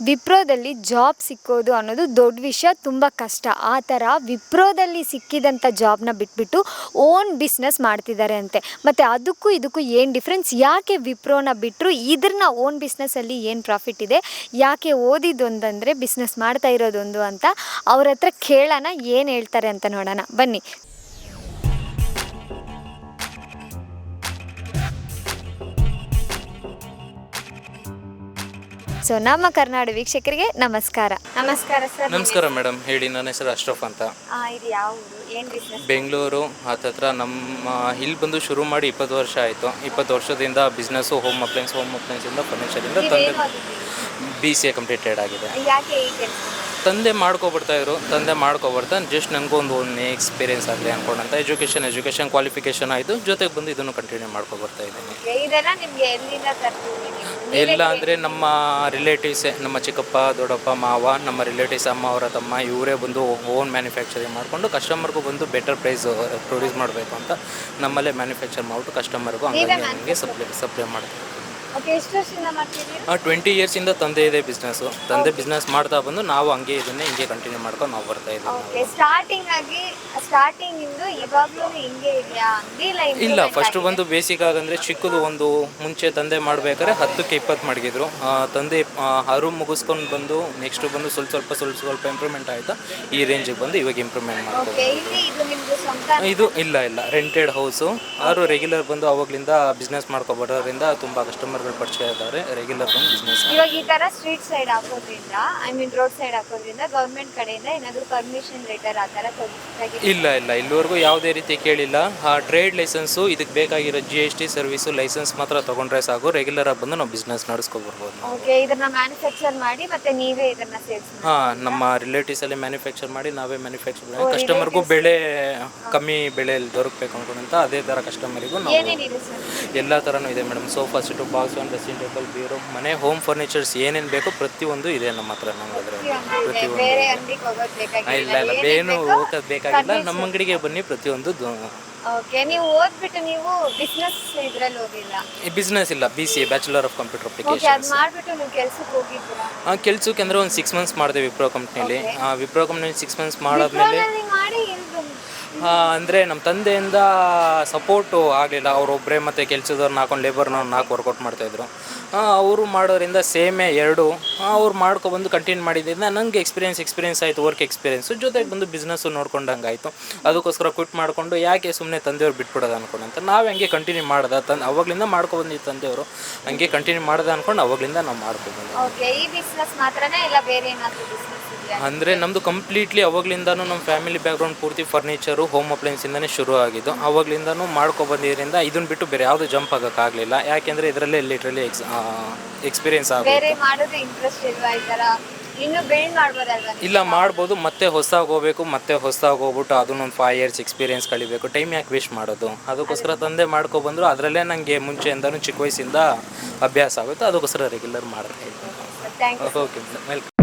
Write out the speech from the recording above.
ವಿಪ್ರೋದಲ್ಲಿ job ಸಿಕ್ಕೋದು ಅನ್ನೋದು ದೊಡ್ಡ ವಿಷಯ, ತುಂಬ ಕಷ್ಟ. ಆ ಥರ ವಿಪ್ರೋದಲ್ಲಿ ಸಿಕ್ಕಿದಂಥ ಜಾಬ್ನ ಬಿಟ್ಬಿಟ್ಟು ಓನ್ ಬಿಸ್ನೆಸ್ ಮಾಡ್ತಿದ್ದಾರೆ ಅಂತೆ. ಮತ್ತು ಅದಕ್ಕೂ ಇದಕ್ಕೂ ಏನು ಡಿಫ್ರೆನ್ಸ್? ಯಾಕೆ ವಿಪ್ರೋನ ಬಿಟ್ಟರು ಇದ್ರನ್ನ ಓನ್ ಬಿಸ್ನೆಸ್ಸಲ್ಲಿ ಏನು ಪ್ರಾಫಿಟ್ ಇದೆ? ಯಾಕೆ ಓದಿದ್ದೊಂದಂದರೆ ಬಿಸ್ನೆಸ್ ಮಾಡ್ತಾ ಇರೋದೊಂದು ಅಂತ ಅವ್ರ ಹತ್ರ ಕೇಳೋಣ, ಏನು ಹೇಳ್ತಾರೆ ಅಂತ ನೋಡೋಣ. ಬನ್ನಿ. ಸೊ ನಮ್ಮ ಕರ್ನಾಟಕ ವೀಕ್ಷಕರಿಗೆ ನಮಸ್ಕಾರ. ನಮಸ್ಕಾರ ಸರ್. ನಮಸ್ಕಾರ ಮೇಡಮ್. ಹೇಳಿ ನನ್ನ ಹೆಸರು ಅಶ್ರಫ್ ಅಂತ. ಇದು ಯಾವ ಏನು ಬಿಸ್ನೆಸ್ ಬೆಂಗಳೂರು ಹತ್ತತ್ರ ನಮ್ಮ ಇಲ್ಲಿ ಬಂದು ಶುರು ಮಾಡಿ ಇಪ್ಪತ್ತು ವರ್ಷ ಆಯಿತು. ಇಪ್ಪತ್ತು ವರ್ಷದಿಂದ ಬಿಸ್ನೆಸ್ಸು ಹೋಮ್ ಅಪ್ಲೈನ್ಸ್ ಹೋಮ್ ಅಪ್ಲೈನ್ಸಿಂದ ಫರ್ನಿಚರಿಂದ ತಂದೆ ಬಿ ಸಿ ಎ ಕಂಪ್ಲೀಟೆಡ್ ಆಗಿದೆ. ಯಾಕೆ ಈ ಕೆಲಸ? ತಂದೆ ಮಾಡ್ಕೊಬಿಡ್ತಾ ಇದ್ರು ತಂದೆ ಮಾಡ್ಕೊಬರ್ತಾ ಜಸ್ಟ್ ನನಗೂ ಒಂದು ಒಂದು ಎಕ್ಸ್ಪೀರಿಯನ್ಸ್ ಆಗಲಿ ಅಂದ್ಕೊಂಡಂತ ಎಜುಕೇಷನ್ ಎಜುಕೇಷನ್ ಕ್ವಾಲಿಫಿಕೇಷನ್ ಆಯಿತು. ಜೊತೆಗೆ ಬಂದು ಇದನ್ನು ಕಂಟಿನ್ಯೂ ಮಾಡ್ಕೊಬರ್ತಾ ಇದ್ದೀನಿ. ಇದೆಲ್ಲ ನಿಮ್ಗೆ ಎಲ್ಲಿಂದ ತರ್ತೀವಿ ನೀವು? ಎಲ್ಲ ಅಂದರೆ ನಮ್ಮ ರಿಲೇಟಿವ್ಸೇ ನಮ್ಮ ಚಿಕ್ಕಪ್ಪ ದೊಡ್ಡಪ್ಪ ಮಾವ ನಮ್ಮ ರಿಲೇಟಿವ್ಸ್ ಅಮ್ಮ ಅವರ ತಮ್ಮ ಇವರೇ ಬಂದು ಓನ್ ಮ್ಯಾನುಫ್ಯಾಕ್ಚರಿಂಗ್ ಮಾಡಿಕೊಂಡು ಕಸ್ಟಮರ್ಗೂ ಬಂದು ಬೆಟರ್ ಪ್ರೈಸ್ ಪ್ರೊಡ್ಯೂಸ್ ಮಾಡಬೇಕು ಅಂತ ನಮ್ಮಲ್ಲೇ ಮ್ಯಾನುಫ್ಯಾಕ್ಚರ್ ಮಾಡಿಬಿಟ್ಟು ಕಸ್ಟಮರ್ಗೂ ಹಂಗಾಗಿ ಹಂಗೆ ಸಪ್ಲೈ ಸಪ್ಲೈ ಮಾಡ್ತೀವಿ. ಓಕೆ ಎಷ್ಟು ವರ್ಷದಿಂದ ಟ್ವೆಂಟಿ ಇಯರ್ಸಿಂದ ತಂದೆ ಇದೆ ಬಿಸ್ನೆಸ್ಸು ತಂದೆ ಬಿಸ್ನೆಸ್ ಮಾಡ್ತಾ ಬಂದು ನಾವು ಹಂಗೆ ಇದನ್ನೇ ಹಿಂಗೆ ಕಂಟಿನ್ಯೂ ಮಾಡ್ಕೊಂಡು ನಾವು ಬರ್ತಾ ಇದ್ದೀವಿ ಓಕೆ ಸ್ಟಾರ್ಟಿಂಗ್ ಆಗಿ ಸ್ಟಾರ್ಟಿಂಗ್ ಇಂದ ಇವಾಗ್ಲೂ ಹಿಂಗೆ ಇದೆಯಾ? ಅಂಗಡಿ ಇಲ್ಲ ಇಲ್ಲ ಫಸ್ಟ್ ಬಂದು ಬೇಸಿಕ್ ಆಗಂದ್ರೆ ಚಿಕ್ಕದು ಒಂದು ಮುಂಚೆ ತಂದೆ ಮಾಡ್ಬೇಕಾದ್ರೆ ಹತ್ತಕ್ಕೆ ಇಪ್ಪತ್ತು ಮಾಡಿದ್ರು ಆ, ತಂದೆ ಆರು ಮುಗಿಸ್ಕೊಂಡು ಬಂದು ನೆಕ್ಸ್ಟ್ ಬಂದು ಸ್ವಲ್ಪ ಸ್ವಲ್ಪ ಸ್ವಲ್ಪ ಸ್ವಲ್ಪ ಇಂಪ್ರೂವ್ಮೆಂಟ್ ಆಯ್ತಾ ಈ ರೇಂಜಿಗೆ ಬಂದು ಇವಾಗ ಇಂಪ್ರೂವ್ಮೆಂಟ್ ಮಾಡ್ತಾರೆ ಓಕೆ ಇಲ್ಲಿ ಇದು ನಿಮ್ದು ಸ್ವಂತ ಇದು ಇಲ್ಲ ಇಲ್ಲ ರೆಂಟೆಡ್ ಹೌಸು ಆರು ರೆಗ್ಯುಲರ್ ಬಂದು ಅವಾಗ್ಲಿಂದ ಬಿಸ್ನೆಸ್ ಮಾಡ್ಕೊಬರೋದ್ರಿಂದ ತುಂಬ ಕಸ್ಟಮರ್ಗಳು ಪರಿಚಯ ಇದ್ದಾರೆ. ರೆಗ್ಯುಲರ್ ಬಂದು ಬಿಸ್ನೆಸ್ ಇವಾಗ ಈ ತರ ಸ್ಟ್ರೀಟ್ ಸೈಡ್ ಹಾಕೋದ್ರಿಂದ ಐ ಮೀನ್ ರೋಡ್ ಸೈಡ್ ಹಾಕೋದ್ರಿಂದ ಗೌರ್ಮೆಂಟ್ ಕಡೆಯಿಂದ ಏನಾದರೂ ಪರ್ಮಿಷನ್ ಲೆಟರ್ ಆ ತರ ತೆಗಿ ಇಲ್ಲ ಇಲ್ಲ. ಇಲ್ಲಿವರೆಗೂ ಯಾವುದೇ ರೀತಿ ಕೇಳಿಲ್ಲ. ಆ ಟ್ರೇಡ್ ಲೈಸೆನ್ಸು ಇದಕ್ಕೆ ಬೇಕಾಗಿರೋ G S T service licence ಮಾತ್ರ ತಗೊಂಡ್ರೆ ಸಾಕು. ರೆಗ್ಯುಲರ್ ಆಗಿ ಬಂದು ನಾವು ಬಿಸ್ನೆಸ್ ನಡೆಸ್ಕೊಬರ್ಬೋದು ಓಕೆ ಇದನ್ನ ಮ್ಯಾನುಫ್ಯಾಕ್ಚರ್ ಮಾಡಿ ಮತ್ತೆ ನೀವೇ ಇದನ್ನ ಸೇಲ್ಸ್ ಹಾಂ ನಮ್ಮ ರಿಲೇಟಿವ್ಸ್ ಅಲ್ಲಿ ಮ್ಯಾನುಫ್ಯಾಕ್ಚರ್ ಮಾಡಿ ನಾವೇ ಮ್ಯಾನುಫ್ಯಾಕ್ಚರ್ ಮಾಡಿ. ಕಸ್ಟಮರ್ಗೂ ಬೆಳೆ ಕಮ್ಮಿ ಬೆಳೆಯಲ್ಲಿ ದೊರಕಬೇಕು ಅನ್ಕೊಂಡಂತ ಅದೇ ಥರ ಕಸ್ಟಮರಿಗೂ ನಾವು ಏನೇನಿದೆ ಸರ್ ಎಲ್ಲ ಥರನೂ ಇದೆ madam sofa set box one residential bureau ಮನೆ ಹೋಮ್ ಫರ್ನಿಚರ್ಸ್ ಏನೇನು ಬೇಕೋ ಪ್ರತಿಯೊಂದು ಇದೆ ನಮ್ಮ ಹತ್ರ ಅದರಲ್ಲಿ ಪ್ರತಿಯೊಂದು. ಇಲ್ಲ ಇಲ್ಲ ಏನು ಹೋಗೋದು ಬೇಕಾಗಿಲ್ಲ. ನಮ್ಮ ಅಂಗಡಿಗೆ ಬನ್ನಿ ಪ್ರತಿಯೊಂದು ಓಕೆ ನೀವು ಓದ್ಬಿಟ್ಟು ನೀವು ಬಿಸ್ನೆಸ್ ಇದ್ರಲ್ಲಿ ಹೋಗಿಲ್ಲ. ಬಿಸ್ನೆಸ್ ಇಲ್ಲ B C A bachelor of computer application ಅದ್ ಮಾಡ್ಬಿಟ್ಟು ನೀವು ಕೆಲ್ಸಕ್ಕೆ ಹೋಗಿದ್ದೀರಾ? ಕೆಲ್ಸಕ್ಕೆ ಅಂದ್ರೆ ಒಂದು ಸಿಕ್ಸ್ ಮಂತ್ಸ್ ಮಾಡಿದೆ ವಿಪ್ರೋ ಕಂಪ್ನಿಲಿ ವಿಪ್ರೋ ಕಂಪ್ನಿ ಸಿಕ್ಸ್ ಮಂತ್ಸ್ ಮಾಡಾದ್ಮೇಲೆ ವಿಪ್ರೋನಲ್ಲಿ ಮಾಡಿ ಎಲ್ಲಿ ಬಂದ್ರಿ? ಆ, ಅಂದ್ರೆ ನಮ್ಮ ತಂದೆಯಿಂದ ಸಪೋರ್ಟು ಆಗಲಿಲ್ಲ. ಅವರೊಬ್ಬರೇ ಮತ್ತು ಕೆಲಸದವ್ರನ್ನ ಹಾಕೊಂಡು ಲೇಬರ್ನ ನಾಲ್ಕು ವರ್ಕೌಟ್ ಮಾಡ್ತಾಯಿದ್ರು ಅವರು ಮಾಡೋದ್ರಿಂದ ಸೇಮೇ ಎರಡು. ಅವ್ರು ಮಾಡ್ಕೊಬಂದು ಕಂಟಿನ್ಯೂ ಮಾಡಿದ್ರಿಂದ ನನಗೆ ಎಕ್ಸ್ಪೀರಿಯೆನ್ಸ್ ಎಕ್ಸ್ಪೀರಿಯೆನ್ಸ್ ಆಯಿತು ವರ್ಕ್ ಎಕ್ಸ್ಪೀರಿಯೆನ್ಸು ಜೊತೆಗೆ ಬಂದು ಬಿಸ್ನೆಸ್ಸು ನೋಡ್ಕೊಂಡಂಗೆ ಆಯಿತು ಅದಕ್ಕೋಸ್ಕರ ಕ್ವಿಟ್ ಮಾಡಿಕೊಂಡು ಯಾಕೆ ಸುಮ್ಮನೆ ತಂದೆಯವ್ರು ಬಿಟ್ಬಿಡೋದು ಅಂತ. ನಾವು ಹಂಗೆ ಕಂಟಿನ್ಯೂ ಮಾಡ್ದೆ ತಂದು ಅವಾಗಲಿಂದ ಮಾಡ್ಕೊಬಂದಿದ್ದು ತಂದೆಯವರು. ಹಂಗೆ ಕಂಟಿನ್ಯೂ ಮಾಡ್ದೆ ಅಂದ್ಕೊಂಡು ಅವಾಗಲಿಂದ ನಾವು ಮಾಡ್ಕೊಬಂದು. ಓಕೆ ಈ ಬಿಸ್ನೆಸ್ ಮಾತ್ರನೇ ಇಲ್ಲ ಬೇರೆ ಏನಾದ್ರು ಬಿಸ್ನೆಸ್ ಇದೆಯಾ? ಅಂದರೆ ನಮ್ಮದು ಕಂಪ್ಲೀಟ್ಲಿ ಅವಾಗಲಿಂದ ನಮ್ಮ ಫ್ಯಾಮಿಲಿ ಬ್ಯಾಕ್ಗ್ರೌಂಡ್ ಪೂರ್ತಿ ಫರ್ನಿಚರು ಹೋಮ್ ಅಪ್ಲೈನ್ಸಿಂದನೇ ಶುರು ಆಗಿದ್ದು ಆವಾಗಲಿಂದನೂ ಮಾಡ್ಕೊಬಂದಿದ್ದರಿಂದ ಇದನ್ನ ಬಿಟ್ಟು ಬೇರೆ ಯಾವುದು ಜಂಪ್ ಆಗೋಕ್ಕಾಗಲಿಲ್ಲ. ಯಾಕೆಂದರೆ ಇದರಲ್ಲೇ ಲಿಟ್ರಲಿ ಎಕ್ಸ್ ಎಕ್ಸ್ಪೀರಿಯನ್ಸ್ ಆಗುತ್ತೆ. ಬೇರೆ ಮಾಡೋದು ಇಂಟ್ರೆಸ್ಟ್ ಇಲ್ವಾ ಈ ತರ? ಇನ್ನು ಬಿಲ್ಡ್ ಮಾಡ್ಬೋದಲ್ವಾ ಇಲ್ಲ ಮಾಡ್ಬೋದು. ಮತ್ತೆ ಹೊಸದಾಗಿ ಹೋಗ್ಬೇಕು ಮತ್ತೆ ಹೊಸದಾಗಿ ಹೋಗ್ಬಿಟ್ಟು ಅದನ್ನೊಂದು ಫೈವ್ ಇಯರ್ಸ್ ಎಕ್ಸ್ಪೀರಿಯನ್ಸ್ ಕಳಿಬೇಕು ಟೈಮ್ ಯಾಕೆ ವೇಸ್ಟ್ ಮಾಡೋದು? ಅದಕ್ಕೋಸ್ಕರ ತಂದೆ ಮಾಡ್ಕೊಬಂದ್ರು ಅದರಲ್ಲೇ ನನಗೆ ಮುಂಚೆಯಿಂದನೂ ಚಿಕ್ಕ ವಯಸ್ಸಿಂದ ಅಭ್ಯಾಸ ಆಗುತ್ತೆ. ಅದಕ್ಕೋಸ್ಕರ ರೆಗ್ಯುಲರ್ ಮಾಡ್ತಾ ಇದ್ದೀನಿ. Okay madam okay welcome